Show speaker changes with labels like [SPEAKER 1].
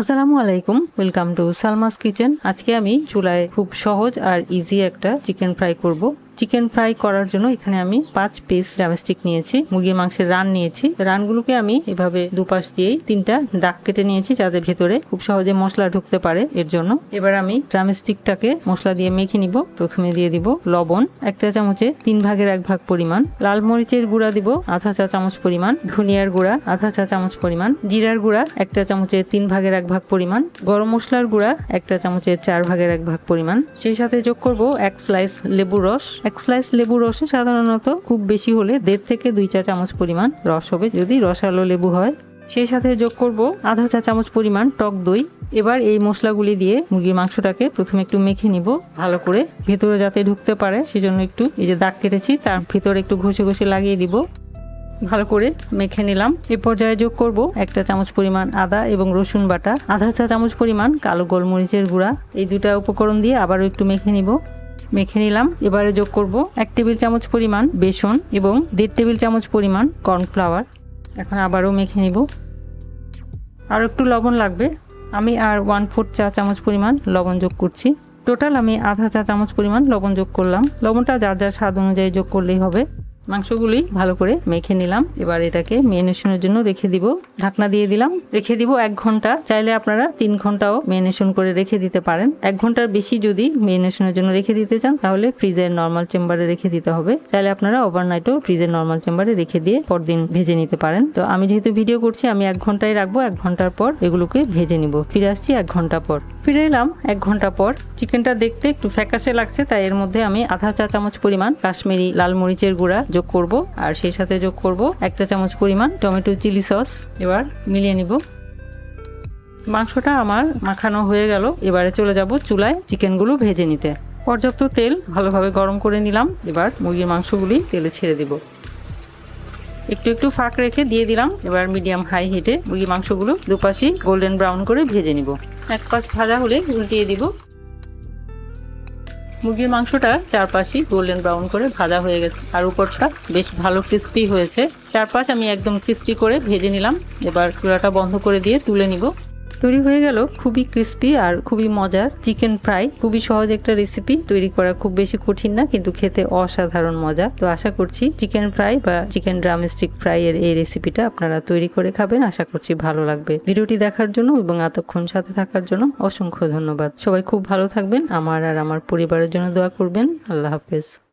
[SPEAKER 1] আসসালামু আলাইকুম, welcome to Salma's kitchen. আজকে আমি চুলায় খুব সহজ আর ইজি একটা চিকেন ফ্রাই করব। চিকেন ফ্রাই করার জন্য এখানে আমি পাঁচ পিস ড্রামস্টিক নিয়েছি, মুরগির মাংসের রান নিয়েছি। রানগুলোকে আমি এভাবে দুপাশ দিয়েই তিনটা দাগ কেটে নিয়েছি যাতে ভেতরে খুব সহজে মশলা ঢুকতে পারে এর জন্য। এবার আমি ড্রামস্টিকটাকে মশলা দিয়ে মেখে নিব। প্রথমে দিয়ে দিব লবণ এক চা চামচে তিন ভাগের এক ভাগ পরিমাণ। লাল মরিচের গুঁড়া দিব আধা চা চামচ পরিমাণ। ধনিয়ার গুঁড়া আধা চা চামচ পরিমাণ। জিরার গুঁড়া এক চা চামচের তিন ভাগের এক ভাগ পরিমাণ। গরম মশলার গুঁড়া এক চা চামচের চার ভাগের এক ভাগ পরিমাণ। সেই সাথে যোগ করব এক স্লাইস লেবু রস। এক স্লাইস লেবু রসে সাধারণত খুব বেশি হলে দেড় থেকে দুই চা চামচ পরিমাণ রস হবে যদি রসালো লেবু হয়। সেই সাথে যোগ করব আধা চা চামচ পরিমাণ টক দই। এবার এই মশলাগুলি দিয়ে মুরগির মাংসটাকে প্রথমে একটু মেখে নিব, ভালো করে। ভেতরে যাতে ঢুকতে পারে, সেজন্য একটু এই যে দাগ কেটেছি, তার ভিতরে একটু ঘষে ঘষে লাগিয়ে দিব। ভালো করে মেখে নিলাম। এ পর্যায়ে যোগ করব একটা চামচ পরিমাণ আদা এবং রসুন বাটা, আধা চা চামচ পরিমাণ কালো গোলমরিচের গুঁড়া। এই দুটা উপকরণ দিয়ে আবারও একটু মেখে নিব। মেখে নিলাম। এবারে যোগ করব এক টেবিল চামচ পরিমাণ বেসন এবং দেড় টেবিল চামচ পরিমাণ কর্নফ্লাওয়ার। এখন আবারও মেখে নিব। আর একটু লবণ লাগবে। আমি আর ওয়ান ফোর চা চামচ পরিমাণ লবণ যোগ করছি। টোটাল আমি আধা চা চামচ পরিমাণ লবণ যোগ করলাম। লবণটা যার যার স্বাদ অনুযায়ী যোগ করলেই হবে। মাংসগুলি ভালো করে মেখে নিলাম। এবার এটাকে মেরিনেশনের জন্য রেখে দিব। ঢাকনা দিয়ে দিলাম। রেখে দিব এক ঘণ্টা। চাইলে আপনারা তিন ঘন্টাও মেরিনেশন করে রেখে দিতে পারেন। এক ঘণ্টার বেশি যদি মেরিনেশনের জন্য রেখে দিতে চান, তাহলে ফ্রিজের নর্মাল চেম্বারে রেখে দিতে হবে। চাইলে আপনারা ওভারনাইটও ফ্রিজের নর্মাল চেম্বারে রেখে দিয়ে পরদিন ভেজে নিতে পারেন। তো আমি যেহেতু ভিডিও করছি, আমি এক ঘন্টায় রাখব। এক ঘণ্টার পর এগুলোকে ভেজে নিব। ফিরে আসছি এক ঘণ্টা পর। ফিরে এলাম এক ঘণ্টা পর। চিকেনটা দেখতে একটু ফ্যাকাশে লাগছে, তাই এর মধ্যে আমি আধা চা চামচ পরিমাণ কাশ্মীরি লাল মরিচের গুঁড়া যোগ করব, আর সেই সাথে যোগ করব একটা চামচ পরিমাণ টমেটো চিলি সস। এবার মিলিয়ে নিব। মাংসটা আমার মাখানো হয়ে গেল। এবারে চলে যাব চুলায় চিকেনগুলো ভেজে নিতে। পর্যাপ্ত তেল ভালোভাবে গরম করে নিলাম। এবার মুরগির মাংসগুলি তেলে ছেড়ে দিব। একটু একটু ফাঁক রেখে দিয়ে দিলাম। এবার মিডিয়াম হাই হিটে মুরগি মাংসগুলো দুপাশে গোল্ডেন ব্রাউন করে ভেজে নিব। এক পাশ ভাজা হলে উল্টিয়ে দিব। মুরগির মাংসটা চারপাশই গোল্ডেন ব্রাউন করে ভাজা হয়ে গেছে। আর উপরটা বেশ ভালো ক্রিস্পি হয়েছে। চারপাশ আমি একদম ক্রিস্পি করে ভেজে নিলাম। এবার চুলাটা বন্ধ করে দিয়ে তুলে নিব। তৈরি হয়ে গেল। খুবই ক্রিস্পি আর খুবই মজার চিকেন ফ্রাই খুবই সহজ একটা রেসিপি তৈরি করা খুব বেশি কঠিন না, কিন্তু খেতে অসাধারণ মজা। তো আশা করছি চিকেন ফ্রাই বা চিকেন ড্রামস্টিক ফ্রাই এর এই রেসিপিটা আপনারা তৈরি করে খাবেন। আশা করছি ভালো লাগবে। ভিডিওটি দেখার জন্য এবং এতক্ষণ সাথে থাকার জন্য অসংখ্য ধন্যবাদ। সবাই খুব ভালো থাকবেন। আমার আর আমার পরিবারের জন্য দোয়া করবেন। আল্লাহ হাফেজ।